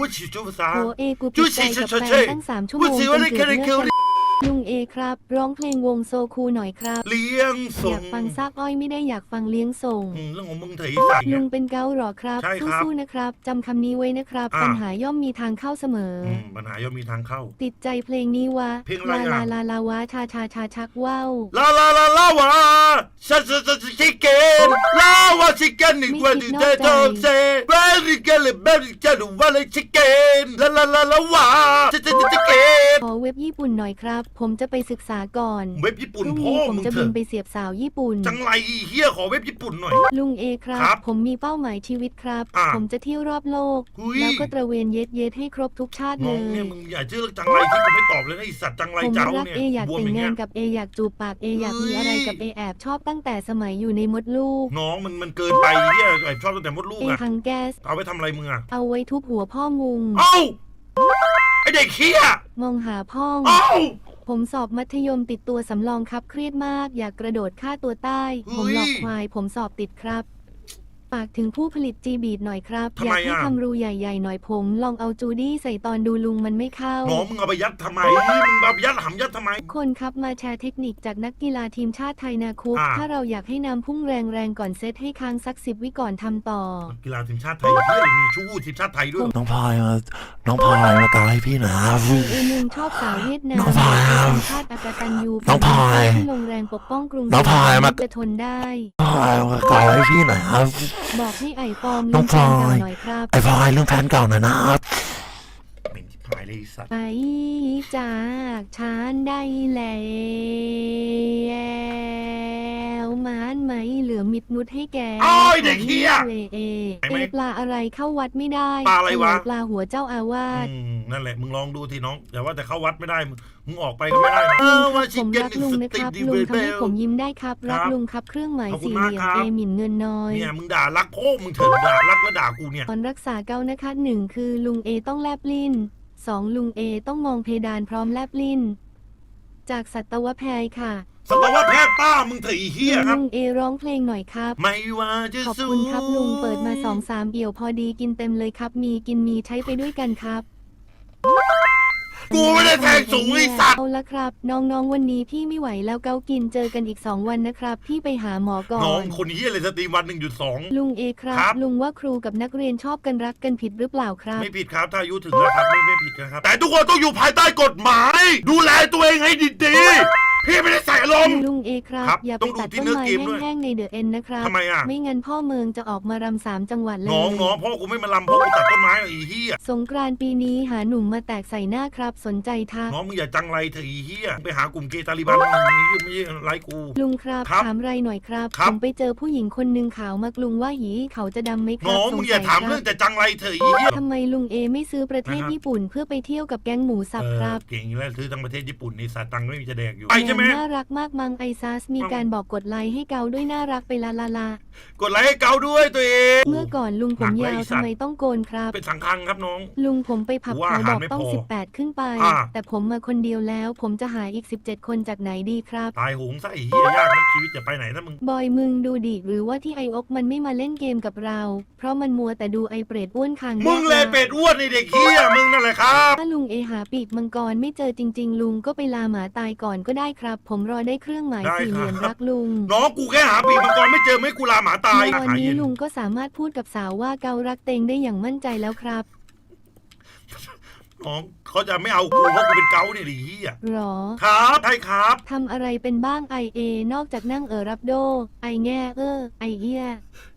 พูดฉีดจุ๊บภาษาโหเอกูจุ๊ปิยดใจกับเช่แฟเช่นตั้งสามชั่วโมพูดงสิจว่านได้เกืแค่อบได้เลิแค่กกัน ลุงเอครับ ร้องเพลงวงโซคูหน่อยครับ เลี้ยงอส่ยางกฟังซากอ้อยไม่ได้อยากฟังเลี้ยงส่ง อืมเรื่องของมึงเถอะไอ้สัตว์ลุเนี่ย งเป็นเกาหรอครับ ใช่ครับสู้ๆนะครับจำคำนี้ไว้นะครับ อ่า ปัญหาย่อมมีทางเข้าเสมอออืมปัญหาย่อมมีทางเข้า ติดใจเพลงนี้วะเพลงอะไรลาอะ ลาลาลาวะชาชาชาชักว่าวลาลาลาลาวาฉันฉันฉันชิเกนลาวาชิเกนนี่ว่าดิเดโดเซเบริเกนเลยเบริเกนว่าเลยชิเกนลาลาลาลาวาฉันฉันชิเกนขอเว็บญี่ปุ่นหน่อยครับผมจะไปศึกษาก่อนเว็บญี่พปุ่นรุ่งพ่อนี้ผมมึงจะเถบินอะไปเสียบสาวญี่ปุ่น จังไรอีเฮียขอเว็บญี่ปุ่นหน่อย ลุงเอครับ ครับผมมีเป้าหมายชีวิตครับ อ่าผมจะเที่ยวรอบโลก หุ้ย แล้วก็ตระเวนเย็ดเย็ดให้ครบทุกชาติน้เลองเนี่ยยมึงอย่าชื่อเรื่องจังไรที่กูไม่ตอบเลยนะไอสัตว์จังไรผมเจ้ารักเนี่ยเออยากบวมแต่องย่างงาเงี้นยกับเออยากจูบปากเออยากมีเฮ้ยอะไรกับเอแอบชอบตั้งแต่สมัยอยู่ในมดลูก น้องมันมันเกินไปเฮียไอชอบตั้งแต่มดลูกเออะทังแก๊ส เอาไปทำอะไรมึงอะเอาไว้ทุบหัวพ่อมุง เอ้าไอเด็กเฮียมองหาพ่อง เอ้า ผมสอบมัธยมติดตัวสำรองครับเครียดมาก อยากกระโดดฆ่าตัวใต้เฮ้ยผมหลอกควาย ผมสอบติดครับ ฝากถึงผู้ผลิตจีบีดหน่อยครับ ทำอไมยากให้อะ ทำรูใหญ่ๆหน่อยผม ลองเอาจูดี้ใส่ตอนดูลุงมันไม่เข้าน้องมึงเอาไปยัดทำไมมึงเอาไปยัดหำยัดทำไม คนครับมาแชร์เทคนิคจากนักกีฬาทีมชาติไทยนาคุก อ่า ถ้าเราอยากให้น้ำพุ่งแรงๆก่อนเซตให้ค้างสักสิบวิก่อนทำต่อ กีฬาทีมชาติไทยเฮียมีชู้ทีมชาติไทยด้วย น้องพลอยมาน้องพลอยมาตายให้พี่หนะเอหนึ่งชอบสาวเวียดนามน้องพลอยครับชาติอากตันยูน้องพลอยที่ลงแรงปกป้องกรุงน้องพลอยมา จะทนได้ พลอยมาตายให้พี่หน่อยครั บอกให้ไอปอมน้องพลอยเรื่องแฟนเก่าหน่อยครับ ไอ้พลอยเรื่องแฟนเก่าหน่อยนะครับ เป็นที่พายเลยไอ้สัตว์ ไปจากฉันได้แล้วมานไหมเหลือมิดนุดให้แกโอ้ยเด็กเฮียเอเอไอ้เอไม่ปลาอะไรเข้าวัดไม่ได้ปลาอะไรวะเปลาหัวเจ้าอาวาส อืมนั่นแหละมึงลองดูทีน้องอย่าว่าแต่เข้าวัดไม่ได้มึงมึงออกไปก็ไม่ได้นะเออว่าผชิมเก้นรักนี่ลุงสนะติครับดีลุเวงเบทำให้ล ผมยิ้มได้ครับ รักครับลุงครับเครื่องหมายขอบคุสี่ณเหมากลี่ยมครับ เอหมิ่นเงินน้อย เนี่ยมึงด่ารักพ่อมึงเถอะด่ารักแล้วด่ากูเนี่ย ตอนรักษาเกานะคะหนึ่งคือลุงเอต้องแลบลิ้น สองลุงเอต้องมองเพดานพร้อมแลบลิ้น จากสัตวแพทย์ค่ะสัตวแพทย์ป้ามึงเถอะไอ้เฮียครับ ลุงเอร้องเพลงหน่อยครับ ไม่ว่าจะขอบสู้ คุณครับลุงเปิดมาสองสามเอี่ยวพอดีกินเต็มเลยครับ มีกินมีใช้ไปด้วยกันครับ กูไม่ได้แทงสูงไอ้สัตว์เอาละครับ น้องๆวันนี้พี่ไม่ไหวแล้วเกากินเจอกันอีกสองวันนะครับ พี่ไปหาหมอก่อน้องน คนเฮียเลยสตรีมวันหนึ่งจุดสอง ลุงเอครับ ครับ ลุงว่าครูกับนักเรียนชอบกันรักกันผิดหรือเปล่าครับ ไม่ผิดครับถ้าอายุถึงแล้วครับไม่ไม่ผิดนะครับ แต่ทุกคนต้องอยู่ภายใต้กฎหมาย ดูแลตัวเองให้ดีๆ พี่ไม่ได้ใส่อารมณ์ ลุงเอครับ ครับอย่าต้ไปองดูตัดที่ต้นเนื้อไม้เกมด้วย แห้งๆในเดอะเอ็นนะครับ ทำไมอะ ไม่งั้นพ่อเมืองจะออกมารำสามจังหวัดเลยน้องน้องพ่อกูไม่มาลำพ่อกูตัดต้นไม้หรอกไอ้เฮียสงกรานต์ปีนี้หาหนุ่มมาแตกใส่หน้าครับ สนใจทักน้องมึงอย่าจังไรเถอะไอ้เฮียไปหากลุ่มเกย์ตาลิบันมึงไม่ไม่ไล่กู ลุงครับ ครับถามไรหน่อยครับ ครับผมไปเจอผู้หญิงคนหนึ่งขาวมากลุงว่าหีเขาจะดำไหมครัน้องสมึงสัอย่าถามคบเรื่องแต่จังไรเถอะไอ้เฮียทำไมลุงเอไม่ซื้อประเทศนะครับ ญี่ปุ่นเพื่อไปเที่ยวกับแก๊งหมูสับเออครับเก่งอยู่แล้วซื้อทั้งประเทศญี่ปุ่นนี่สัตว์ตังค์ไม่มีจะแดกอยู่ ไปใช่ไหมแนน่ารักมากมังไอซัสมีการบอกกดไลค์ให้เกาด้วยน่ารักไปละละละกดไลค์ให้เกาด้วยตัวเอง เมื่อก่อนลุงผมหนักเลยยาวไอ้สัตว์ ทำไมต้องโกนครับ เป็นสังคังครับน้อง ลุงผมไปผับว่าเขาอาบหารอกไม่ต้อง พอ18 ขึ้นไป อ่า แต่ผมมาคนเดียวแล้ว ผมจะหาอีก 17 คนจากไหนดีครับ ตายโหงซะไอ้เฮียยากนะชีวิตจะไปไหนนะมึง บอยมึงดูดิหรือว่าที่ไออกมันไม่มาเล่นเกมกับเรา เพราะมันมัวแต่ดูไอเปรตอ้วนคางมึงเลยเป็ดอ้วนไอ้เด็กเฮียมึงนั่นแหละครับ ถ้าลุงเอหาปีกมังกรไม่เจอจริง ๆ ลุงก็ไปลาหมาตายก่อนก็ได้ครับ ผมรอได้เครื่องหมายได้สี่เหลี่ยมครับรักลุงน้องกูแค่หาปีกมังกรไม่เจอไม่กูลาหมาตายในวันหานี้เย็นลุงก็สามารถพูดกับสาวว่าเการักเตงได้อย่างมั่นใจแล้วครับ น้องเขาจะไม่เอากูเพราะกูเป็นเกาเนี่ยดิเฮียหรอ ครับใช่ครับทำอะไรเป็นบ้างไอเอนอกจากนั่งเออรับโด ไอแง่เออ ไอเฮีย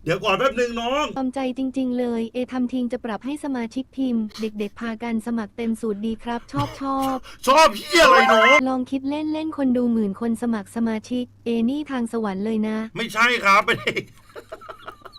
เดี๋ยวก่อนแป๊บหนึ่งน้อง ตอมใจจริง ๆ เลย เอทำทิ้งจะปรับให้สมาชิกทีม เด็กๆ พากันสมัครเต็มสูตรดีครับ ชอบชอบ ชอบเฮียอะไรน้อง ลองคิดเล่นเล่นๆคนดูหมื่นคนสมัครสมาชิก เอนี่ทางสวรรค์เลยนะ ไม่ใช่ครับไม่ได้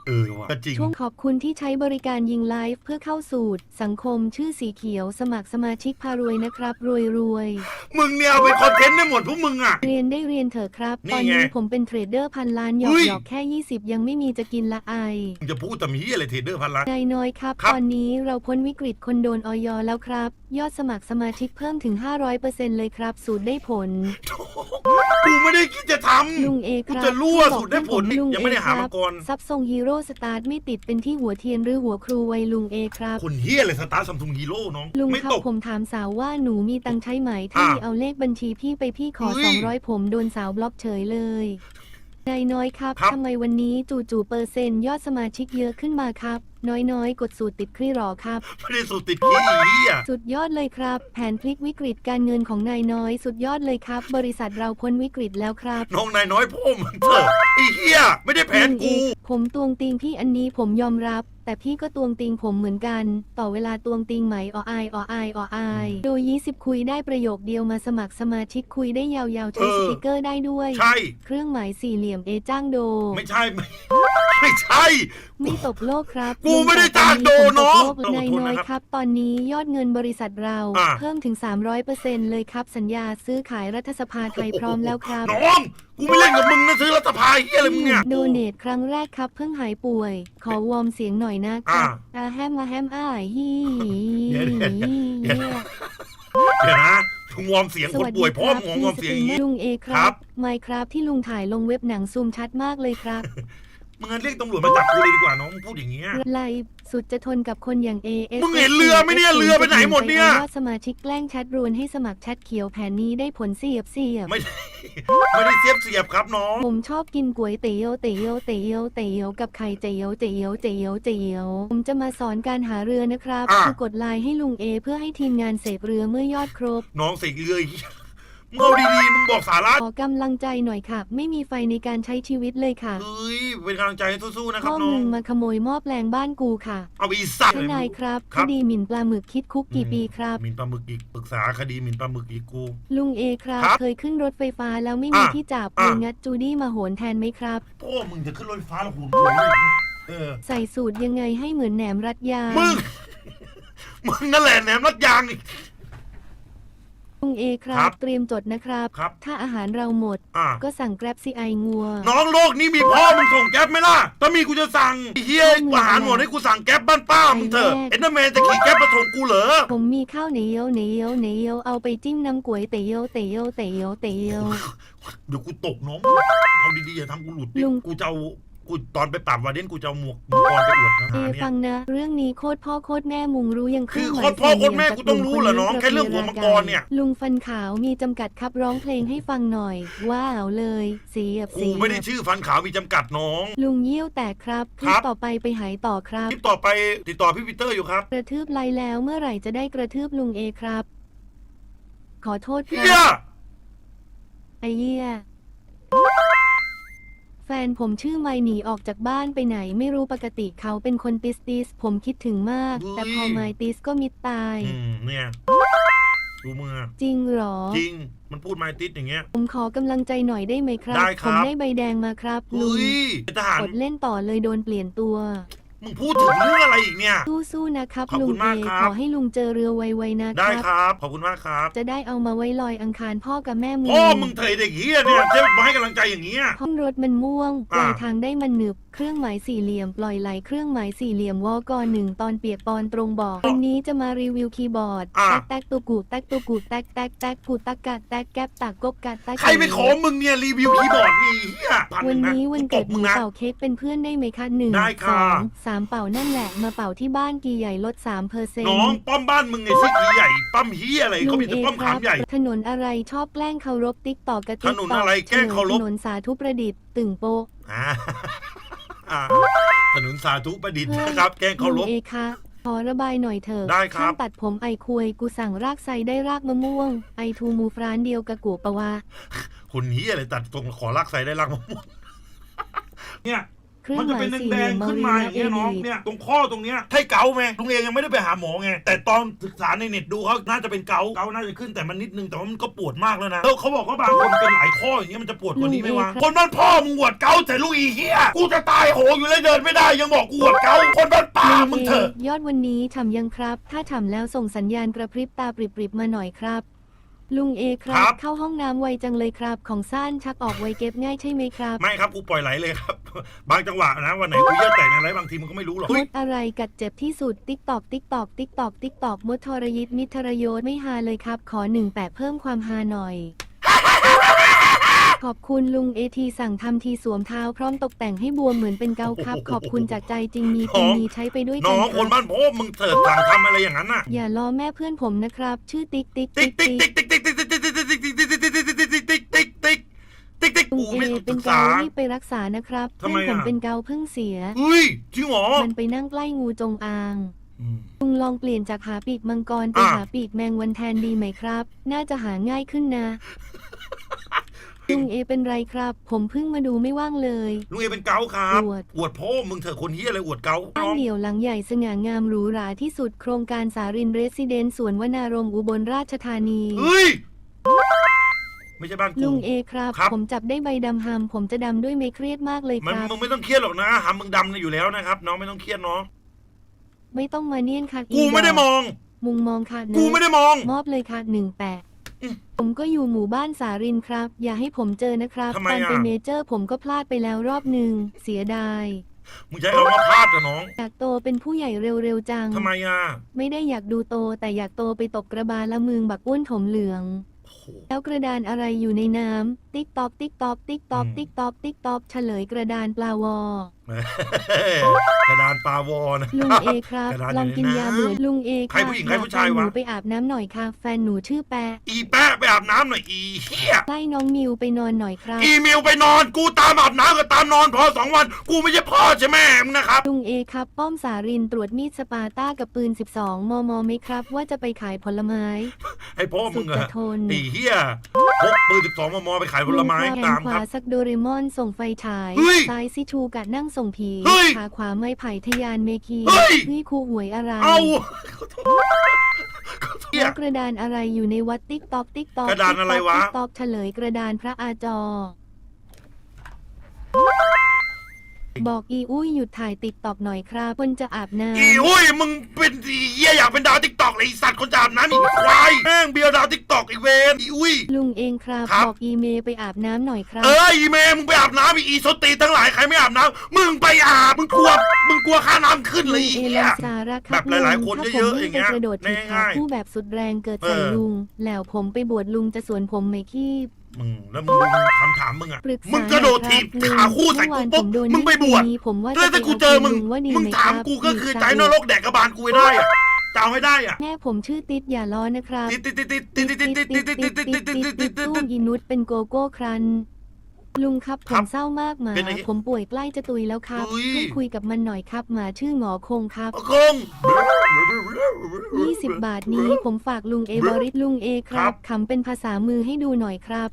เออว่ะก็จริง ช่วงขอบคุณที่ใช้บริการยิงไลฟ์เพื่อเข้าสูตร สังคมชื่อสีเขียวสมัครสมาชิกพารวยนะครับ รวยรวยมึงเนี่ยเอาไปคอนเทนต์ได้หมดพวกมึงอะๆเรียนได้เรียนเถอะครับ นี่ตอนนี้ไงผมเป็นเทรดเดอร์พันล้านหยออุ้กย หยอกแค่ 20 ยังไม่มีจะกินละไอมึงจะพูดแต่มีเฮียอะไรเทรดเดอร์พันล้าน นายน้อยครับ ครับ ตอนนี้เราพ้นวิกฤตคนโดนออยแล้วครับ ยอดสมัครสมาชิกเพิ่มถึง 500%เลยครับ สูตรได้ผล กูไม่ได้คิดจะทลุงเอำ คกูรับจะรั่วที่บอกสุดได้ผลนี่ให้ผมยังไม่ได้หาลุมาเอก่อนครับซับทรงฮีโร่สตาร์ทไม่ติดเป็นที่หัวเทียนหรือหัวครูวัยลุงเอครับ คนเฮียเลยสตาร์ซัมซุงฮีโร่น้อง ลุงไม่ครับตก ผมถามสาวว่าหนูมีตังค์ใช้ไหม ถ้าอะมีเอาเลขบัญชีพี่ไปพี่ขอ เฮ้ย200 ผมโดนสาวบล็อกเฉยเลยนายน้อยครับครับ ทำไมวันนี้จู่ๆเปอร์เซ็นต์ยอดสมาชิกเยอะขึ้นมาครับ น้อยๆ กดสูตรติดคลี่หรอครับ ไม่ได้สูตรติดขี้เฮียสุดยอดเลยครับ แผนพลิกวิกฤตการเงินของนายน้อย สุดยอดเลยครับ บริษัทเราพ้นวิกฤตแล้วครับน้องนายน้อยพ่อมึงเถอะไอ้เฮียไม่ได้แผนลุงเอกู ผมตวงติงพี่อันนี้ผมยอมรับ แต่พี่ก็ตวงติงผมเหมือนกัน ต่อเวลาตวงติงไหมออายออายออายโดย20คุยได้ประโยคเดียวมาสมัครสมาชิกคุยได้ยาวๆใช้สติกเกอร์ได้ด้วย ใช่ เครื่องหมายสี่เหลี่ยมเอจ้างโด ไม่ใช่ไม่ไม่ใช่มีตบโลกครับกูไม่ได้จ้างโดเนอะผมตบโลกนายน้อยครับ ตอนนี้ยอดเงินบริษัทเรา อะ เพิ่มถึง 300%เลยครับ สัญญาซื้อขายรัฐสภาไทยพร้อมแล้วครับน้องกูไม่เล่นกับมึงนะซื้อรัฐพาเฮียอะไรมึงเนี่ย โดเนทครั้งแรกครับ เพิ่งหายป่วย ขอวอร์มเสียงหน่อยนะครับอาแฮมมาแฮมอ้ายฮีเดี๋ยวเดี๋ยวเดี๋ยวเดี๋ยวนะมึงวอร์มเสียงสคนวัสป่ดีวยคพ่อรับมึงวอร์มเสียงอย่างนี้ ลุงเอคครัรับ บ ไมครับที่ลุงถ่ายลงเว็บหนังซูมชัดมากเลยครับ มึงงั้นเรียกตำรวจมาจับกูเลยดีกว่าน้องมึงพูดอย่างเงี้ยไลฟ์สุดจะทนกับคนอย่าง A S มึงเห็นเรือไหมเนี่ยเรือไปไหนหมดเนี่ยยอดสมาชิกแกล้งแชทรวนให้สมัครแชทเขียวแผนนี้ได้ผลเสียบเสียบไม่ได้ ไม่ได้เสียบเสียบครับน้อง ผมชอบกินก๋วยเตี๋ยวเตี๋ยวเตี๋ยวเตี๋ยวกับไข่เจียวเตี๋ยวเตี๋ยวเตี๋ยวผมจะมาสอนการหาเรือนะครับ อะ คือกดไลน์ให้ลุงเอเพื่อให้ทีมงานเสพเรือเมื่อยอดครบ น้องเสกเรือไอ้เหี้ย มึงเอาดีๆ มึงบอกสาระขอกำลังใจหน่อยค่ะ ไม่มีไฟในการใช้ชีวิตเลยค่ะเฮ้ย เป็นกำลังใจให้สู้ๆ นะครัพ่บอน้อมึง งมาขโมยหม้อแปลงบ้านกูค่ะเอาอีสัตว์ทนายครับคครับดีหมิ่นปลาหมึกคิดคุกกี่ปีครับ หมินปลาหมึกอีกปรึกษาคดีหมินปลาหมึกอีกกู ลุงเอครับ ครับเคยขึ้นรถไฟฟ้าแล้วไม่มีอะที่จับอะ เลยงัดจูดี้มาโหนแทนไหมครับ พ่อมึงจะขึ้นรถไฟฟ้าแล้วหุ่นหัวเลยเนี่ยเออ ใส่สูตรยังไงให้เหมือนแหนมรัดยางมึง มึงนั่นแหละแหนมรัดยางอีก ลุงเอครัครับ บ เตรียมจดนะครับ ครับ ถ้าอาหารเราหมด อะก็สั่งแกร็บซีไองัว น้องโลกนี้มีพ่อมึงส่งแก๊ปไหมล่ะ ถ้ามีกูจะสั่งไอ้เฮียพ่อมึงอาหารหมดให้กูสั่งแก๊ปบ้านป้ามึงเถอะไอ้แม่เอ็นเดอร์แมนจะขี่แก๊ปมาส่งกูเหรอ ผมมีข้าวเหนียวเหนียวเหนียวเอาไปจิ้มน้ำก๋วยเตี๋ยวเตี๋ยวเตี๋ยวเตี๋ยว เดี๋ยวกูตกน้อง เอาดีๆอย่าทำกูหลุดดิลุง กูจะเอา กูตอนไปปราบวาเดนกูจะเอาหมวกมังกรไปอวดทเอหารเนี่ฟัยงนะ เรื่องนี้โคตรพ่อโคตรแม่มุงรู้ยังคือเคโครื่ตรพ่อหายโคตรแม่สี่กูต้องรู้เหรอน้องจากแค่เรื่องหัวมังกรเนี่ย ลุงฟันขาวมีจำกัดครับร้องเพลงให้ฟังหน่อย ว้าวเลยเสียบกูเสียไม่ได้บชื่อฟันขาวมีจำกัดน้อง ลุงเยี่ยวแตกครับคลิครัปบต่อไปไปหายต่อครับ คลิปต่อไปติดต่อพี่ปีเตอร์อยู่ครับ กระทืบไลน์แล้วเมื่อไหร่จะได้กระทืบลุงเอครับ ขอโทษคเฮีรัยบไอเยี่ย แฟนผมชื่อไมหนีออกจากบ้านไปไหนไม่รู้ปกติเขาเป็นคนติสติสผมคิดถึงมาก แต่พอไมติสก็มิดตาย อืมเนี่ยดูมือจริงเหรอ จริง มันพูดไมาติดอย่างเงี้ย ผมขอกำลังใจหน่อยได้ไหมครับ ได้ครับผมได้ใบแดงมาครับลุเฮ้งยเป็นทหารอดเล่นต่อเลยโดนเปลี่ยนตัว มึงพูดถึงเรื่องอะไรอีกเนี่ยสู้ๆนะครับ ขอบลุคุงณเอมากครับ ขอให้ลุงเจอเรือไวๆนะคได้รับ ครับ ขอบคุณมากครับ จะได้เอามาไว้ลอยอังคารพ่อกับแม่มึงพ่อมึงเถยเด็กเฮียเนี่ยจะมาให้กำลังใจอย่างเงี้ย ห้องรถมันม่วงปอ่าลายทางได้มันหนึบ เครื่องหมายสี่เหลี่ยมปล่อยไหลเครื่องหมายสี่เหลี่ยมวอกอหนึ่งตอนเปียกปอนตรงบอกวันนี้จะมารีวิวคีย์บอร์ด อ่าแตกแตกตุกูแตกตุกูแตกแตกแตกกูตักกัดแตกแก๊บตักกบกัดแตกใครไปขอมึงเนี่ยรีวิวคีย์บอร์ดนี่เฮียพันหวันงะนี้วันเกิดหมึมูงนะ เป่าเค้กเป็นเพื่อนได้ไหมคะหนึ่งได้ค่ะสองสามเป่านั่นแหละมาเป่าที่บ้านกีใหญ่ลดสามเปอร์เซ็นน้ต์องป้อมบ้านมึงไอ้ซิกีใหญ่ป้อมเฮียอะไรเขามีแต่ป้อมขามใหญ่ ถนนอะไรชอบแกล้งเคารพติ๊กต่อกระถติ๊กนนตอกอะไรแกล้งเคารพ ถนนสาธุประดิษฐ์ตึงโป๊ะอ่า อ่าถนนสาธุประดิษฐ์นะครับ แกล้งเคารพลุงเอคะขอระบายหน่อยเถอะได้ครับ ช่างตัดผมไอคุยกูสั่งรากไซได้รากมะม่วง ไอทูมูฟรานเดียวกับกูปะวะ คนเฮียอะไรตัดตรงขอลากใส่ได้ลากมะม่วงเนี่ย เครื่อมันงจะหมาเป็ยนสี่แดเหลี่ยงมๆมาขึ้นรีมานาอย่างเอเงี้ยน้องลีเนี่ยตรงข้อตรงเนี้ยให้เกาไหมลุงเองยังไม่ได้ไปหาหมอไงแต่ตอนศึกษาในเน็ตดูเขาน่าจะเป็นเกาเกาน่าจะขึ้นแต่มันนิดนึงแต่ว่ามันก็ปวดมากแล้วนะแล้วเขาบอกว่าบางคนเป็นหลายข้ออย่างเงี้ยมันจะปวดกว่านี้ไหมวะคนบ้านพ่อมึงหวดเกาแต่ลูกอีเหี้ยกูจะตายโหงอยู่เลยเดินไม่ได้ยังบอกกูหวดเกาคนบ้านป่ามึงเถอะ ยอดวันนี้ฉ่ำยังครับ ถ้าฉ่ำแล้วส่งสัญญาณกระพริบตาปริบๆมาหน่อยครับ ลุงเอครัครับ บ เข้าห้องน้ำไวจังเลยครับ ของซ่านชักออกไวเก็บง่ายใช่ไหมครับไม่ครับกูปล่อยไหลเลยครับ บางจังหวะนะวันไหนกูเยอะแต่งอะไรบางทีมึงก็ไม่รู้หรอกมเฮ้ยดอะไรกัดเจ็บที่สุดติ๊กตอกติ๊กตอกติ๊กตอกติ๊กตอกมดทรยิตนิทรยศไม่ฮาเลยครับ ขอหนึ่งแปะเพิ่มความฮาหน่อย ขอบคุณลุงเอทีสั่งทำทีสวมเท้าพร้อมตกแต่งให้บวมเหมือนเป็นเกาครับ ขอบคุณจากใจจริงมีเป็นมีใช้ไปด้วยกัน้นองคครันบบ้านพ่อมึงเสิร์ฟสั่งทำอะไรอย่างนั้นน่ะอย่าล้อแม่เพื่อนผมนะครับ ชื่อติ๊กติ๊กติ๊ติ๊กกติ๊กติ๊กติ๊กติ๊ก ติ๊กติ๊กติ๊กติ๊กติ๊กติ๊กติ๊กติ๊กติ๊กติ๊กติ๊กติ๊กติ๊กติ๊กติ๊กติ๊กลุกูงเอไม่เป็ศึนกเกาษารีบไปรักษานะครับทำไมเพื่อนผมอะ เป็นเกาเพิ่งเสีย เฮ้ยจริงเหรอมันไปนั่งใกล้งูจงอางอืม ลุงลองเปลี่ยนจากหาปีกมังกรเป็นอะ หาปีกแมงวันแทนดีไหมครับ น่าจะหาง่ายขึ้นนะลุงเอเป็นไรครับ ผมเพิ่งมาดูไม่ว่างเลย ลุงเอเป็นเกาครับอวด อวดพ่อมึงเถอะคนเฮียอะไรอวดเกาบ้านน้อง เดี่ยวหลังใหญ่สง่างามหรูหราที่สุดโครงการสารินเรสซิเดนสวนวนารมณ์อุบลราชธานี เฮ้ย ไม่ใช่บ้านกู ลุงเอครับ ครับ ผมจับได้ใบดำหำผมจะดำด้วยไม่เครียดมากเลยคมันรับ มึงไม่ต้องเครียดหรอกนะหามึงดำอยู่แล้วนะครับน้องไม่ต้องเครียดเนาะไม่ต้องมาเนียนค่ะกูไม่ได้มอง มุงมองค่ะนะกูไม่ได้มอง มอบเลยค่ะหนึ่งแปดอืมผมก็อยู่หมู่บ้านสารินครับ อย่าให้ผมเจอนะครับทำไมตอนอะเป็นเมเจอร์ผมก็พลาดไปแล้วรอบหนึ่งเสียดายมึงใช้คำว่าพลาดเหรอน้องอยากโตเป็นผู้ใหญ่เร็วๆจัง ทำไมอะ ไม่ได้อยากดูโตแต่อยากโตไปตบกระบาลละมึงบักอ้วนถมเหลืองโอ้โห แล้วกระดานอะไรอยู่ในน้ำติ๊กตอกติ๊กตอกติ๊กตอกอืมติ๊กตอกติ๊กตอกเฉลยกระดานปลาวอ กระดานปลาวอนะ ลุงเอครับ กระดานลองกินยาอยู่ในน้ำเบื่อลุงเอใครผู้หญิงใครผู้ชายวะ หนูไปอาบน้ำหน่อยค่ะ แฟนหนูชื่อแปะอีแปะไปอาบน้ำหน่อยอีเฮียไล่น้องมิวไปนอนหน่อยครับ อีเมลไปนอนกูตามอาบน้ำกับตามนอนพอสองวัน กูไม่ใช่พ่อใช่แม่มึงนะครับ ลุงเอครับ ป้อมสารินตรวจมีดสปาร์ต้ากับปืน 12 มมไหมครับ ว่าจะไปขายผลไม้ไอ้พ่อสุมึดงจะอะทน ไอ้เฮียพกปืนสิบสองมมไปขายผลไม้แขนตามขครัวาบสักโดเรมอนส่งไฟฉายเฮ้ย ซ้ายซิชูกะนั่งส่งผีเฮ้ยขาขวาไม้ไผ่ทะยานเมคีเฮ้ย นี่ครูหวยอะไรเอาเฮียแล้วกระดานอะไรอยู่ในวัดติ๊กตอกติ๊กตอกกระดานอะไรวะ ติ๊กตอกเฉลยกระดานพระอาจอ บอกอีอุ้ยหยุดถ่ายติ๊กตอกหน่อยครับคนจะอาบน้ำอีอุ้ยมึงเป็นอีเฮียอยากเป็นดาวติ๊กตอกเลยไอ้สัตว์คนจะอาบน้ำอีกควายแม่งเบียร์ดาวติ๊กตอกอีเวนอีอุ้ย ลุงเองครับครับ บอกอีเมย์ไปอาบน้ำหน่อยครับ เอออีเมมึงไปอาบน้ำอีอีสตีทั้งหลายใครไม่อาบน้ำมึงไปอาบมึงกลัวมึงกลัวค่าน้ำขึ้นเลยลุงอีเอเหี้ลัยงสาระครับแบบหลายๆลุคนถ้าเยอะผมๆวิ่อย่างเงี้ยไปกระโดดถีบขาง่ายๆคู่แบบสุดแรงเกิดใส่เออ ลุง แล้วผมไปบวชลุงจะสวนผมไหมขี้ มึงแล้วมึงดูคำถามมึงอะ ปรึกษามึงกระโดดถีบครับขาคู่ใส่เมื่อกูวานปุ๊บผมโดนมึงไปบวชนี้ผมว่าแล้วจะถ้าไปกูเอาเจอคืนมึงลุงว่าดีมึงไหมถามครับกูก็คือดีใจไซนรกแดกกระบาลกูไม่ได้อะจะเอาให้ได้อะแม่ผมชื่อติ๊ดอย่าล้อนะครับติดติดติดติดติดติดติดติดติดติดติดติดติดติดติดติดตู้ยีนุชเป็นโกโก้ครัน ลุงครับผครัมบเศร้ามากหมาเป็นไงผมป่วยใกล้จะตุยแล้วครับอุ้ยช่วยคุยกับมันหน่อยครับหมาชื่อหงอคงครับคง20 บาทนี้ผมฝากลุงเอบริสลุงเอคครัรับ บขำเป็นภาษามือให้ดูหน่อยครับ ใ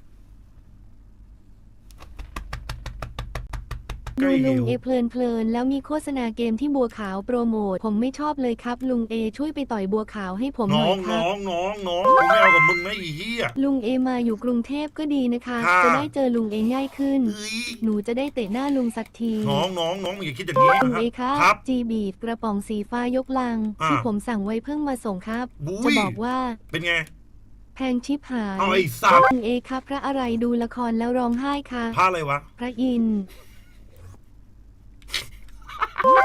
ก ดูล้ลุหิงวเอเพลินเพลินๆแล้วมีโฆษณาเกมที่บัวขาวโปรโมท ผมไม่ชอบเลยครับ ลุงเอช่วยไปต่อยบัวขาวให้ผมหน้น่ออยงครัน้บ องน้องน้องกูไม่เอากับมึงนะอีเหี้ย ลุงเอมาอยู่กรุงเทพก็ดีนะคะ ค่ะ จะได้เจอลุงเอง่ายขึ้น เอ้ยหนูจะได้เตะหน้าลุงสักทีน้องน้องน้องมึงอย่าคิดอย่างนี้ลุงนะเอคครัรับบครับ จีบีดกระป๋องสีฟ้ายกลัง อ่า ที่ผมสั่งไว้เพิ่งมาส่งครับ บุ้จะยบอกว่าเป็นไง แพงชิบหายเอาไอ้สัตว์ลุงเอครับพระอะไรดูละครแล้วร้องไห้ค่ะผ้าอะไรวะ พระอินทร์ วะ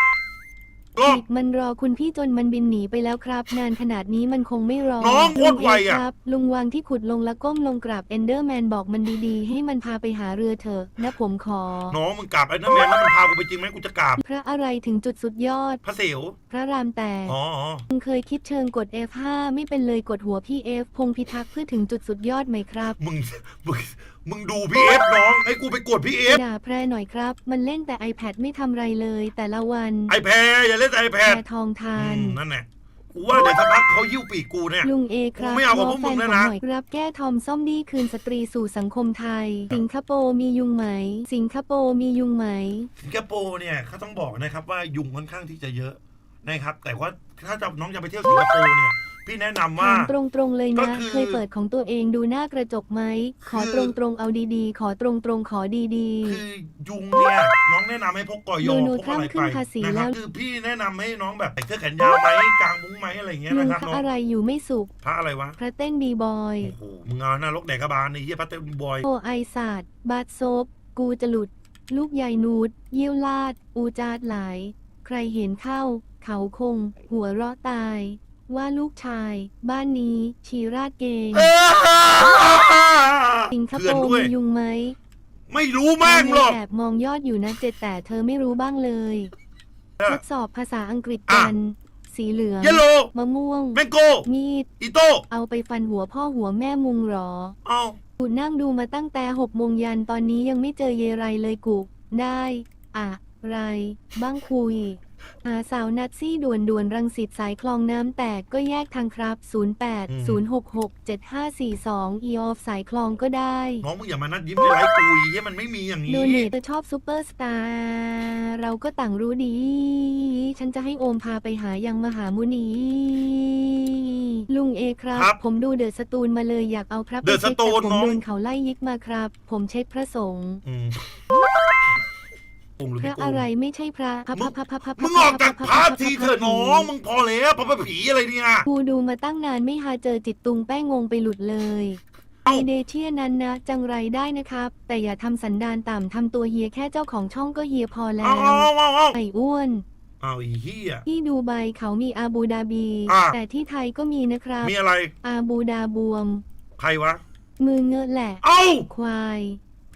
ก็อีกมันรอคุณพี่จนมันบินหนีไปแล้วครับ นานขนาดนี้มันคงไม่รอน้องโคตรไวอะ ลุงเครับ ลุงวางที่ขุดลงแล้วก้มลงกราบเอนเดอร์แมนบอกมันดีๆ ให้มันพาไปหาเรือเถอะนะผมขอ น้องมึงกราบไอ้นั่นแมนแล้วมันพากูไปจริงไหมกูจะกราบพระอะไรถึงจุดสุดยอด พระเสียวพระรามแตกอ๋ออ๋อมึงเคยคิดเชิงกด F5 ไม่เป็นเลยกดหัวพี่ F พงพิทักษ์เพื่อถึงจุดสุดยอดไหมครับ มึงมึงมึงดูพี่เอฟน้องให้กูไปกดพี่เอฟด่าแพรหน่อยครับ มันเล่นแต่ iPad ไม่ทำไรเลยแต่ละวันไอแพรอย่าเล่นไอแพแพดรทองทาน นั่นแหละกูว่าเดี๋ยวสักพักเขาหิ้วปีกกูเนี่ย ลุงเอครับไม่เอากับพวกมึงแฟแล้วผนะหอยรับแก้ทอมส้มดีคืนสตรีสู่สังคมไทย สิงคโปร์มียุงไหม สิงคโปร์มียุงไหม สิงคโปร์เนี่ยเขาต้องบอกนะครับว่ายุงค่อนข้างที่จะเยอะ นะครับ แต่ว่าถ้าจะน้องจะไปเที่ยวสิงคโปร์เนี่ย พี่แนะนำว่า ถามตรงๆเลยก็นะ คือ เคยเปิดของตัวเองดูหน้ากระจกไหม ขอคือตรงๆเอาดีๆ ขอตรงๆขอดีคือยุงเนี่ยน้องแนะนำให้พกกอยอดูพกอะไรดูข้ามขึ้ไปนภาษีนะคแล้รับวคือพี่แนะนำให้น้องแบบใส่เสื้อแขนยาวไหมกางมุ้งไหมอะไรอย่างเงี้ยๆลุงนะครับพระน้องอะไรอยู่ไม่สุข พระอะไรวะพระเต้นบีบอย โอ้โหมึงเอาหน้ารกแดกกระบาลในเฮียพระเต้นบอย โอไอศาสตร์บาดโซบ กูจะหลุด ลูกใหญ่นูด เยี่ยวลาด อูจาดหลาย ใครเห็นเข้า เขาคง หัวเราะตาย ว่าลูกชาย บ้านนี้ ชีราดเกงสิงคโปเถื่อนร์ด้วยมียุงไหมไม่รู้แม่งหรอกแอบมองยอดอยู่นะเจ็ดแต่เธอไม่รู้บ้างเลยเออทดสอบภาษาอังกฤษกัน สีเหลืองเยลโลมะม่วง แมงโกมีดอีโต้เอาไปฟันหัวพ่อหัวแม่มุงหรอเอากูนั่งดูมาตั้งแต่หกโมงยันตอนนี้ยังไม่เจอเยไรเลยกู ได้อะ ไร บ้างคุยหาสาวนัดซี่ด่วนด่วนรังสิตสายคลองน้ำแตกก็แยกทางครับ 08 066 7542 อีออฟสายคลองก็ได้ น้องมึงอย่ามานัดยิ้มในไลฟ์กูอีเฮียมันไม่มีอย่างนี้ โดเนตชอบซูเปอร์สตาร์เราก็ต่างรู้ดี ฉันจะให้โอมพาไปหายังมหามุนี ลุงเอครับ ครับผมดูเดอะสตูนมาเลยอยากเอาพระไป The เช็คแต่ Stone ผมน้อง โดนเขาไล่ยิกมาครับ ผมเช็คพระสงฆ์ อืมอ งค์หรือพไม่ระโกงอะไรไม่ใช่พระพระพระพระพระพระมึงออกจากพาร์ททีเถอะน้องมึงพอแล้วพระผีอะไรเนี่ย กูดูมาตั้งนานไม่หาเจอจิตตุงแป้งงงไปหลุดเลยเอ้าไอเดเชียนั้นนะ จังไรได้นะครับ แต่อย่าทำสันดานต่ำทำตัวเฮียแค่เจ้าของช่องก็เฮียพอแล้เอาว เอาเอาเอาไอ้อ้วน เอาอีเฮียที่ดูไบเขามีอาบูดาบี อ่าแต่ที่ไทยก็มีนะครับ มีอะไรอาบูดาบวม ใครวะ มือเงอะแหละ เอ้า ควาย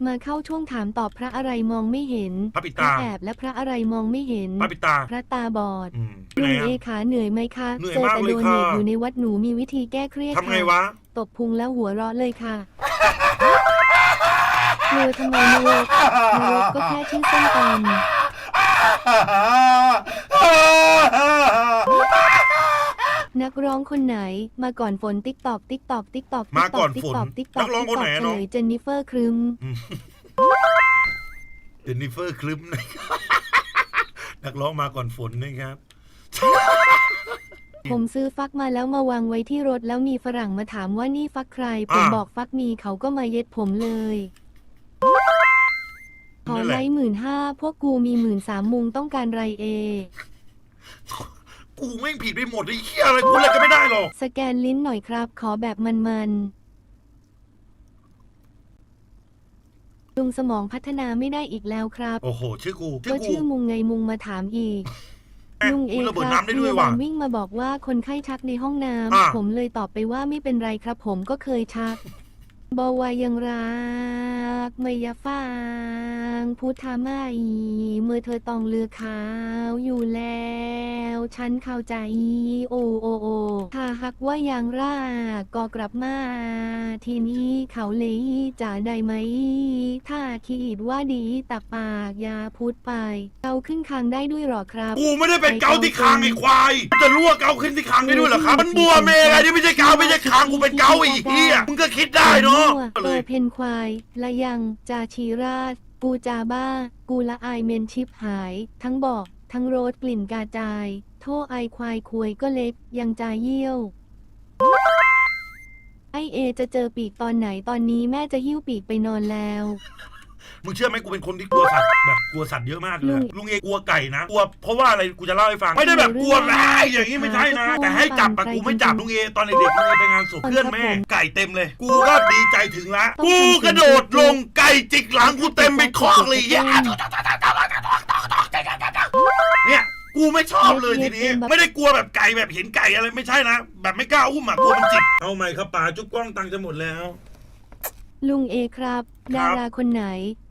มาเข้าช่วงถามตอบพระอะไรมองไม่เห็น พระปิดพระตาแอบและพระอะไรมองไม่เห็น พระปิดตาพระตาบอดอืมเป็นลุไงงเออะ ขาเหนื่อยไหมคะเหนื่อยเจอมากแต่เลยโดเนทค่ะ อยู่ในวัดหนูมีวิธีแก้เครียดทำไงค่ะ วะ ตบพุงแล้วหัวเราะเลยค่ะเธอทำไมนรกนรกก็แค่ชื่อส้มตำ นักร้องคนไหน มาก่อนฝนติ๊กตอกติ๊กตอกติ๊กตอกมาก่อนฝนติ๊กตนัอกกร้องคนไหนเฉน้องลยเจนนิเฟอร์ครึม เจนนิเฟอร์คลิปนะครับนักร้องมาก่อนฝนนะครับ ผมซื้อฟักมาแล้วมาวางไว้ที่รถแล้วมีฝรั่งมาถามว่านี่ฟักใคร ผมอ่าบอกฟักมีเขาก็มาเย็ดผมเลยขอนั่นแหไลละ ค์หมื่นห้าพวกกูมีหมื่นสามมุงต้องการไรเอ กูไม่งผิดไปหมดไอ้เหี้ยอะไรกูอะไรก็ไม่ได้หรอกสแกนลิ้นหน่อยครับ ขอแบบมันๆลุงสมองพัฒนาไม่ได้อีกแล้วครับ โอ้โหชื่อกูชื่ก็อกู ชื่อมุงไงมุงมาถามอีก แม่งลุงเอกูระคเบิดรับน้ำได้พด้วยยาว่ะบาลวิ่งมาบอกว่าคนไข้ชักในห้องน้อ่าำผมเลยตอบไปว่าไม่เป็นไรครับผมก็เคยชักบวายังรัก ไม่อยาฟังพุทธาไม่เมื่อเธอต้องเลือกขาวอยู่แล้ว ฉันเข้าใจโอโอโอถ้าหักว่ายังรักก็กลับมา ทีนี้เขาเลยจะได้ไหม ถ้าคิดว่าดีตักปากอย่าพูดไป เกาขึ้นคางได้ด้วยหรอครับ กูไม่ได้เป็นเกาที่คางไอ้ควายกูจะรั่วเกาขึ้นที่คางได้ด้วยเหรอครับ มันบัวเมย์ไงนี่ไม่ใช่เกาไม่ใช่คางกูเป็นเกาอีกเหี้ยมึงก็คิดได้เนาะเออเพนควายละยัง จาชีราช กูจาบ้า กูละอายเมนชิปหาย ทั้งบอก ทั้งโรดกลิ่นกาจาย โทไอควายควยก็เล็ก ยังจาเยี่ยว ไอเอจะเจอปีกตอนไหนตอนนี้แม่จะหิ้วปีกไปนอนแล้ว มึงเชื่อไหมกูเป็นคนที่กลัวสัตว์แบบกลัวสัตว์เยอะมากเลยลุงลุงเอกลัวไก่นะกลัวเพราะว่าอะไรกูจะเล่าให้ฟังไม่ได้แบบกลัวร้ายอย่างนี้ไม่ใช่นะ แต่ให้จับอะกูไม่จับลุงเอตอนเด็กๆลุงเอไปงานศพเพื่อนแม่ไก่เต็มเลย กูก็ดีใจถึงละกูกระโดดลงไก่จิกหลังกูเต็มไปคอกเลยแย่เนี่ยกูไม่ชอบเลยทีนี้ ไม่ได้กลัวแบบไก่แบบเห็นไก่อะไรไม่ใช่นะ แบบไม่กล้าอุ้มอะกลัวมันจิกเอาไหมครับป่าจุ๊บกล้องตังค์จะหมดแล้ว ลุงเอครับครัดาบราคนไหน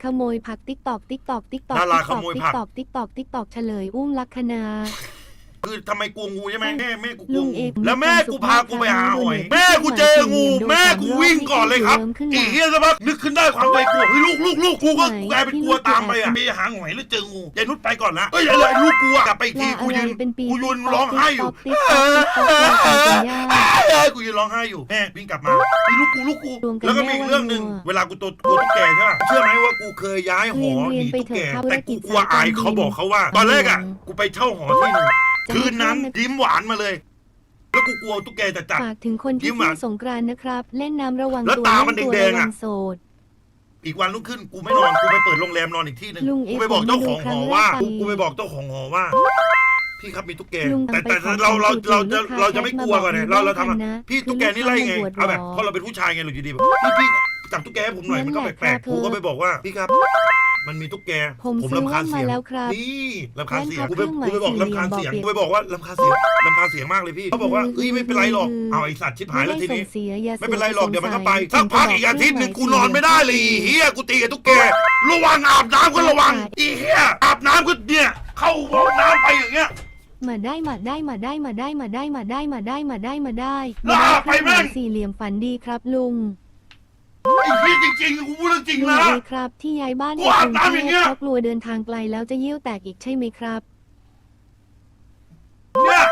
ขโมยผักติ๊กตอกติ๊กตอกติ๊กตอกดาราติ๊กตอกขโมยติ๊ผักกตอกติ๊กตอกติ๊กตอกเฉลยอุ้มลักษณา คือทำไมกลัวงูใช่ไหมแม่แม่กูกลัลุวงงูเอกแล้วแม่กูพากูไปหาหอยมีความสุขแม่กูเจองูโดนแม่กูวิ่งก่อนเลยครับเริ่มขึ้นอีมา เหี้ยสักพักนึกขึ้นได้ความใจกลัวเฮ้ยลูกลูกลูกกูก็ไหนกลายเป็นที่กลัวลูกตามไปอะแอบไปหาหอยแล้วเจองูยายนุชไปก่อนละเอ้ยอะไรลูกกูอะกลับไปอีกทีลากูอะไรยืนเป็นปีกูยืนร้องไห้อยู่ ติ๊กต๊อกติ๊กต๊อกติ๊กต๊อกติ๊กต๊อกติ๊กต๊อกเอ้ยกูยืนร้องไห้อยู่แม่วิ่งกลับมานี่ลูกกูลูกกูรวมกันแล้วก็มีอีกเรื่องหนึ่งแม่ว่าเวลากูตัวกูตุ๊กแกใช่ป่ะเชื่อไหมว่ากูเคยย้ายหอหเรียนีนๆไปตุ๊กแกเถอะครับแต่กูกลัวธุรกิจสายการอายเขาบอกเขาว่า ตอนแรกอะกูไปเช่าหอที่หนึ่ง จะคืนนั้นให้เพื่อนยิ้มหวานมาเลย แล้วกูกลัวตุ๊กแกจะจัด ฝากถึงคนยิ้ที่มหวานเที่ยวสงกรานต์นะครับ เล่นน้ำระวังแล้วตัวตามันเล่ตัวแดงๆระอะ วังโสด อีกวันรุ่งขึ้นกูไม่นอนกูไปเปิดโรงแรมนอนอีกที่หนึ่งลุงเอกูไปบอกเจ้าของหอว่าผมมาดูครั้งแรก กูไปบอกเจ้าของหอว่า พี่ครับมีตุ๊กแกลุงแต่ไปแต่ขอเราเราขเราองจะลูกค้าเราจะไม่กลัวก่อนเนี่ยแชทเรามาเราบอกทำอะนะพี่ตุ๊กแกนี่ไล่ไงคือลูกค้าเอาแบบมันบวชหรอเพราะเราเป็นผู้ชายไงหรืออยู่ดีแบบพี่พี่จับตุ๊กแกให้ผมหน่อยมันก็นั่นแหละแปลกครับๆกูก็ไปบอกว่าพี่ครับ มันมีตุ๊กแกผมซื้อรำคาญเสียงมาแล้วครับนี่รำคาญเสียงแว่กูนไปพับกูไปบอกเครื่องหมายรำคาญเสียงสี่เหลี่ยมกูไปบอกว่ารำคาญเสียงรำคาญเสียงมากเลยพี่เขาบอกว่าคือเอ้ยไม่เป็นไรหรอกคือเอาไอสัตว์ชิบหายแล้วทีนี้ไม่ได้ส่งเสียอย่าไม่เป็นไรหรอกเดี๋ยวมันก็ไปสงสักพักอีกอาทิตย์หนึงกูนอนไม่ได้เลยอีเฮียกูตีกับตุ๊กแกระวังอาบน้ำก็ระวังอีเฮียอาบน้ำก็เนี่ยเข้าห้องน้ำไปอย่างเงี้ยมาได้มาได้มาได้มาได้มาได้มาได้มาได้มาได้มาได้ลาไปแม่งสี่เหลี่ยมฝันดีครับลุง ไอ้เฮียจริงๆกูพูดเรื่องจริงลุงนะเอครับที่ย้ายบ้านกูในอาบกรุงน้ำเทอย่างพเงี้ยเพราะกลัวเดินทางไกลแล้วจะเยี่ยวแตกอีกใช่ไหมครับ เนี่ย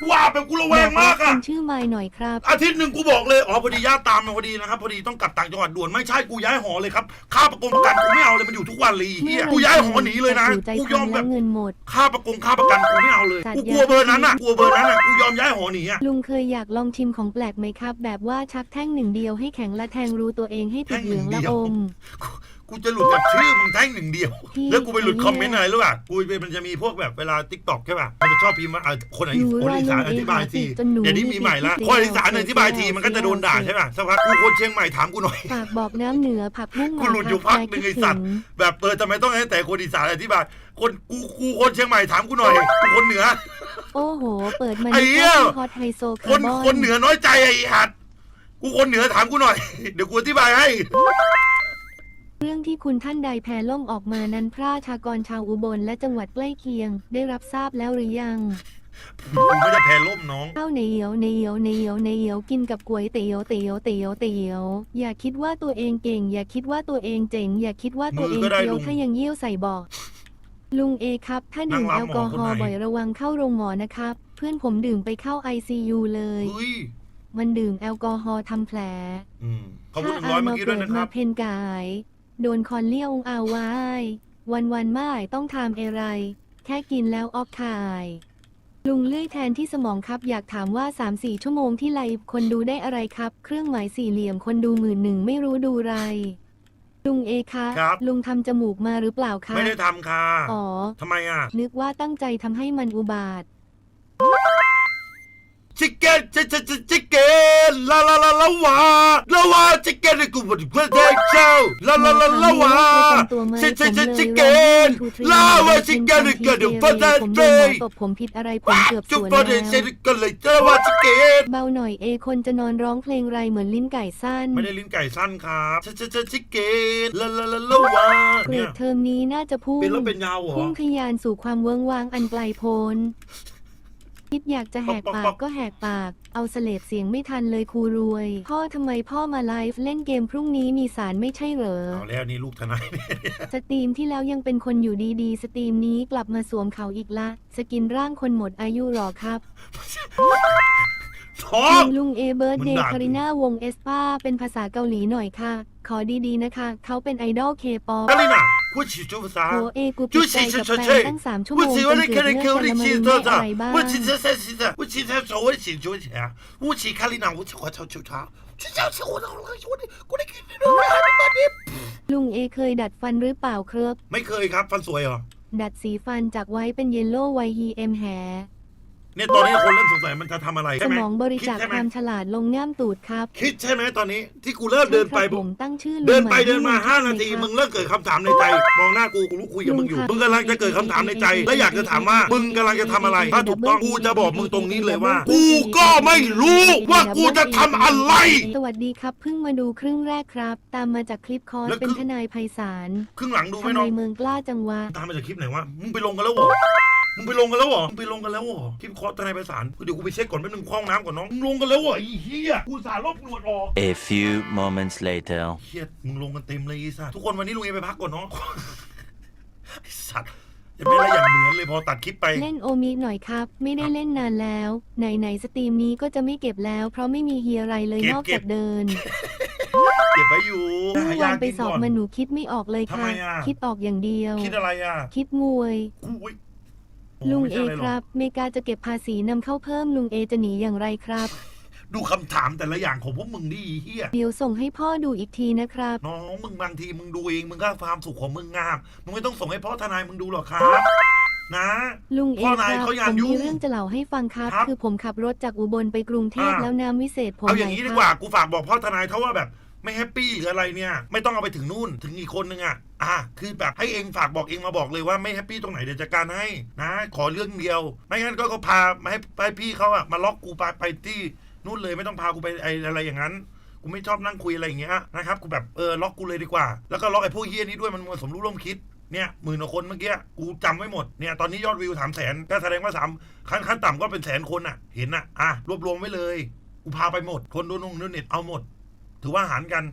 กูอาบแบบกูระแวงมากคอะนชื่อไมค์หน่อยครับ อาทิตย์หนึ่งกูบอกเลย อ๋อพอดีญาติตามมาพอดีนะครับ พอดีต้องกลับต่างจังหวัดด่วนไม่ใช่กูย้ายหอเลยครับ ค่าประกงประกันกูไม่เอาเลยมันอยู่ทุกวันเลยไอ้เฮียกูย้ายหอหนีเลยนะแต่ใจกูยอมทำแบแล้วบเงินหมด ค่าประกงค่าประกันกูไม่เอาเลยจัดกูกลัวยาเบอร์นั้นอะ กลัวเบอร์นั้นอะ กูยอมย้ายหอหนีอะ ลุงเคยอยากลองชิมของแปลกไหมครับ แบบว่าชักแท่งหนึ่งเดียวให้แข็งและแทงรูตัวเองให้ติดเหลืองละอม กูจะหลุดกับชื่อมึงแท่งหนึ่งเดียวพี่แล้วกูไปหลุดไอ้เนี่ยคอมเมนต์อะไรรู้ป่ะกูไปมันจะมีพวกแบบเวลาทิกตอกใช่ป่ะมันจะชอบพิมพ์ว่าอะคนไหนหนูคนอีสานว่าอธิบายทีหนูจนหนูเดี๋ยวนี้มีใหม่ละไม่ติดคนอีสานอธิบายทีเสียวมันก็จะโดนด่าเสียวใช่ป่ะสักพักกูคนเชียงใหม่ถามกูหน่อย ฝากบอกน้ำเหนือผักบุ้งกูหลุดอยู่พักหนึ่งไอ้สัตว์แบบเออทำไมต้องให้แต่คนอีสานอธิบาย คนกูกูคนเชียงใหม่ถามกูหน่อยกูคนเหนือ โอ้โห เปิดมาไอ้เหี้ยฮอตไฮโซคคานร์บอนคนเหนือน้อยใจไอ้หัดกูคนเหนือถามกูหน่อย เดี๋ยวกูอธิบายให้ เรื่องที่คุณท่านใดแพร่ล่มออกมานั้นพระชากรชาวอุบลและจังหวัดใกล้เคียง ได้รับทราบแล้วหรือยังกูไม่ได้แพ้ล่มน้องข้าวเหนียวเหนียวเหนียวเหนียวกินกับก๋วยเตี๋ยวเตี๋ยวเตี๋ยวเตี๋ยวอย่าคิดว่าตัวเองเก่ง อย่าคิดว่าตัวเองเจ๋ง อย่าคิดว่าตัวเองมือก็ได้เฟี้ยวลุงถ้ายังเยี่ยวใส่บอกลุงเอครับถ้าดื่มนั่แองลรับกอฮอล์หมอคนไหนบ่อยระวังเข้าโรงหมอนะครับ เพื่อนผมดื่มไปเข้า ICU เลยเฮ้ยมันดื่มแอลกอฮอล์ทำแผลอืมขอบคุณถ้าร้ออายเมื่อมากี้ด้เกิวยดนะคมารับเพนกาย โดนคอนเลี้ยวอาวาย วันวันๆไม่ต้องทำอะไร แค่กินแล้วออกคาย ลุงเลื่อยแทนที่สมองครับอยากถามว่า 3-4 ชั่วโมงที่ไลฟ์คนดูได้อะไรครับ เครื่องหมายสี่เหลี่ยมคนดูหมื่นหนึ่งไม่รู้ดูไร ลุงเอคะครับ ลุงทำจมูกมาหรือเปล่าคะไม่ได้ทำค่ะอ๋อ ทำไมอะ นึกว่าตั้งใจทำให้มันอุบาท ชิคเก้นชิชิชิชิคเก้นลาลาลาลาวาลาวาชิคเก้นกูบอกว่าเด็กเจ้าลาลาลาลาวาชิชิชิชิคเก้นลาวาชิคเก้นกูเดี๋ยวพอได้ผมเลโดนหมอยตบผมผิดอะไรผมเกือบสจุดวนพอแล้ได้วเสร็จก็เลยลาวาชิคเก้นเบาหน่อยเอคนจะนอนร้องเพลงไรเหมือนลิ้นไก่สั้น ไม่ได้ลิ้นไก่สั้นครับชิชิชิชิคเก้นลาลาลาลาวาเกรเนี่ยดเทอมนี้น่าจะพุ่งเป็นแล้วเป็นยาวเหรอพุ่งทะยานสู่ความเวิ้งว้างอันไกลโพ้น คิดอยากจะแหกปากก็แหกปาก เอาเสลดเสียงไม่ทันเลยครูรวย พ่อทำไมพ่อมาไลฟ์เล่นเกมพรุ่งนี้มีสารไม่ใช่เหรอ เอาแล้วนี่ลูกทนายเนี่ยสตรีมที่แล้วยังเป็นคนอยู่ดีๆ สตรีมนี้กลับมาสวมเขาอีกละ สกินร่างคนหมดอายุหรอครับ ท้อง ลุงเอเบิร์ดเดนย์คาริน่าวงเอสป้าเป็นภาษาเกาหลีหน่อยค่ะ ขอดีๆนะคะ เขาเป็นไอดอลเคป๊อป อะไรน่ะผู้ชิจูภาษา โหเอกูปิดใจกับแฟนตั้งสามชั่วโมงจนเกือบเลือดจะมาเมืองได้อะไรบ้างลุงเอเคยดัดฟันหรือเปล่าครับไม่เคยครับฟันสวยเหรอดัดสีฟันจากไว้เป็นเยลโล่ไวฮีเอ็มแห เนี่ยตอนนี้คนเริ่มสงสัยมันจะทำอะไรสใช่ไหมมองบริจาคคิดใช่ไหความฉลาดลงง่ามตูดครับคิดใช่ไหมตอนนี้ที่กูเริ่มเดินไปใช่ครับผมตั้งชื่อลุงเดินไปใหม่เดินมาให้ห้าลุนาทีครับมึงเริ่มเกิดคำถามในใจมองหน้ากูกูรู้คุยกับมึงอยู่ลุงครับมึงกำลังจะเกิดคำถามในใจ และอยากจะถามว่ามึงกำลังจะทำอะไร ถ้าถูกต้องกูจะบอกมึงตรงนี้เลยว่า กูก็ไม่รู้ว่ากูจะทำอะไร สวัสดีครับเพิ่งมาดูครึ่งแรกครับ ตามมาจากคลิปคอร์สแล้วเป็นครึ่งทนายไพศาลครึ่งหลังดูไหมทำไมน้อง เมืองกล้าจังวะ ตามมาจากคลิปไหนวะ มึงไปลงกันแล้วเหรอ มึงไปลงกันแล้วเหรอ มึงไปลงกันแล้วเหรอคลิปเคาะทนายไพศาลเดี๋ยวกูไปเช็คก่อนแป๊บนึงเข้าห้องน้ำก่อนน้อง มึงลงกันแล้วเหรอไอ้เหี้ยกูสาลบหนวดออก A few moments later. เฮียมึงลงกันเต็มเลยไอ้สัสทุกคนวันนี้ลุงเอไปพักก่อนเนาะ ไอ้สัตว์ยังไม่ได้อย่างเหมือนเลยพอตัดคลิปไป เล่นโอมิหน่อยครับ ไม่ได้เล่นนานแล้วไหนไหนๆสตรีมนี้ก็จะไม่เก็บแล้ว เพราะไม่มีเฮียอะไรเลยเก็บนอกเก็จาบ กเดินเก็บไว้อยู่เมื่อวานไปกิสอบก่นมาหนูคิดไม่ออกเลยทำไมค่ะอะ คิดออกอย่างเดียว คิดอะไรอะคิดงวย กูเว้ยโลุงไม่เอใช่ะไหคกรับ เมกาจะเก็บภาษีนำเข้าเพิ่มลุงเอจะหนีอย่างไรครับ ดูคำถามแต่ละอย่างของพวกมึงดิไอ้เฮียเดี๋ยวส่งให้พ่อดูอีกทีนะครับ น้องมึงบางทีมึงดูเองมึงก็ความสุขของมึงงามมึงไม่ต้องส่งให้พ่อทนายมึงดูหรอกครับ นะ ลุงเอพ่อคนายรับเขาอยาผกมยุ่งมีเรื่องจะเล่าให้ฟังครับ ครับคือผมขับรถจากอุบลไปกรุงเทพอ่า แล้วน้ำวิเศษผมเอาอไหลย่างนี้คดีรับกว่ากูฝากบอกพ่อทนายเท่าว่าแบบ ไม่แฮปปี้หรืออะไรเนี่ย ไม่ต้องเอาไปถึงนู่นถึงอีกคนนึงอะอะคือแบบให้เองฝากบอกเองมาบอกเลยว่าไม่แฮปปี้ตรงไหนเดี๋ยวจัดการให้นะ ขอเรื่องเดียว ไม่งั้นก็ก็พามาให้ให้พี่เขาอะมาล็อกกูไปไปที่นู่นเลยไม่ต้องพากูไปไออะไรอย่างนั้นกูไม่ชอบนั่งคุยอะไรอย่างเงี้ยนะครับกูแบบเออล็อกกูเลยดีกว่า แล้วก็ล็อกไอ้พวกเฮี้ยนี้ด้วยมันมันสมรู้ร่วมคิดเนี่ยหมื่นกว่าคนเมื่อกี้กูจำไว้หมดเนี่ยตอนนี้ยอดวิวสามแสนก็แสดงว่าสามขั้นขั้นต่ำก็เป็นแสนคนอะ เห็นอะอะรวบรวมไว้เลย กูพาไปหมด คนดูนงดูเน็ตเอาหมด ถือว่าหารกัน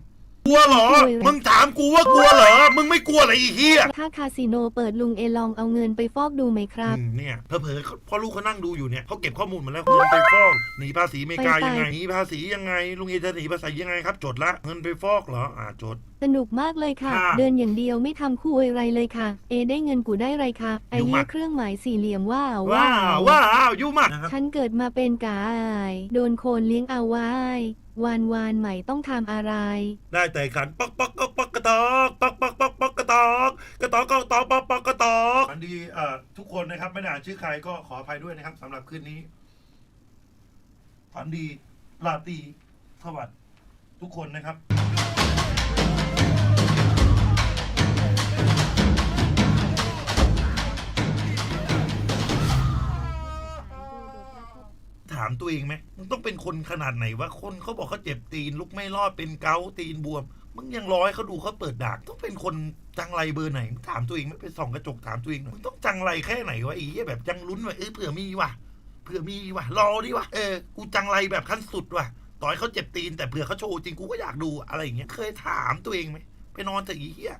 กลัวเหรอ มึงถามกูว่ากลัวเหรอ มึงไม่กลัวอะไรอีกเฮียถ้าคาสิโนเปิดลุงเอลองเอาเงินไปฟอกดูไหมครับ อืมเนี่ยเผลอๆพ่อลูกเขานั่งดูอยู่เนี่ยเขาเก็บข้อมูลหมดแล้วเงินไปฟอกหนีภาษีอเมริกาไปไปยังไงหนีภาษียังไง ลุงเอจะหนีภาษียังไงครับจดละเงินไปฟอกเหรออ่าจด สนุกมากเลยค่ะ ค่ะเดินอย่างเดียวไม่ทำคู่อะไรเลยค่ะ เอได้เงินกูได้ไรคะไออยู่เนี้มายเครื่องหมายสี่เหลี่ยมว้าวว้าวว้าวยุ่มากนะครับฉันเกิดมาเป็นกายโดนโคนเลี้ยงเอาไว้ วานวานใหม่ต้องทำอะไร ได้แต่ขันป๊อกป๊อกป๊อกป๊อกกระตอกป๊อกป๊อกป๊อกป๊อกกระตอกกระตอกกระตอกป๊อกป๊อกกระตอกอันดีเอ่อทุกคนนะครับไม่ได้อ่านชื่อใครก็ขออภัยด้วยนะครับสำหรับคืนนี้ฝันดีลาตรีสวัสดิ์ทุกคนนะครับามตัวเองไหมมึงต้องเป็นคนขนาดไหนวะคนเขาบอกเขาเจ็บตีน ลุกไม่รอดเป็นเกาตีนบวม มึงยังร้อยเขาดูเขาเปิดดากต้องเป็นคนจังไรเบอร์ไหนมึงถามตัวเองไม่ไปส่องกระจกถามตัวเองหน่อยมึงต้องจังไรแค่ไหนวะไอ้เหี้ยแบบยังลุ้นว่าเออเผื่อมีว่ะเผื่อมีว่ะรอดิว่ะเออกูจังไรแบบขั้นสุดว่ะต่อยเขาเจ็บตีนแต่เผื่อเขาโชว์จริงกูก็อยากดูอะไรอย่างเงี้ยเคยถามตัวเองไหมไปนอนแต่อีเหี้ย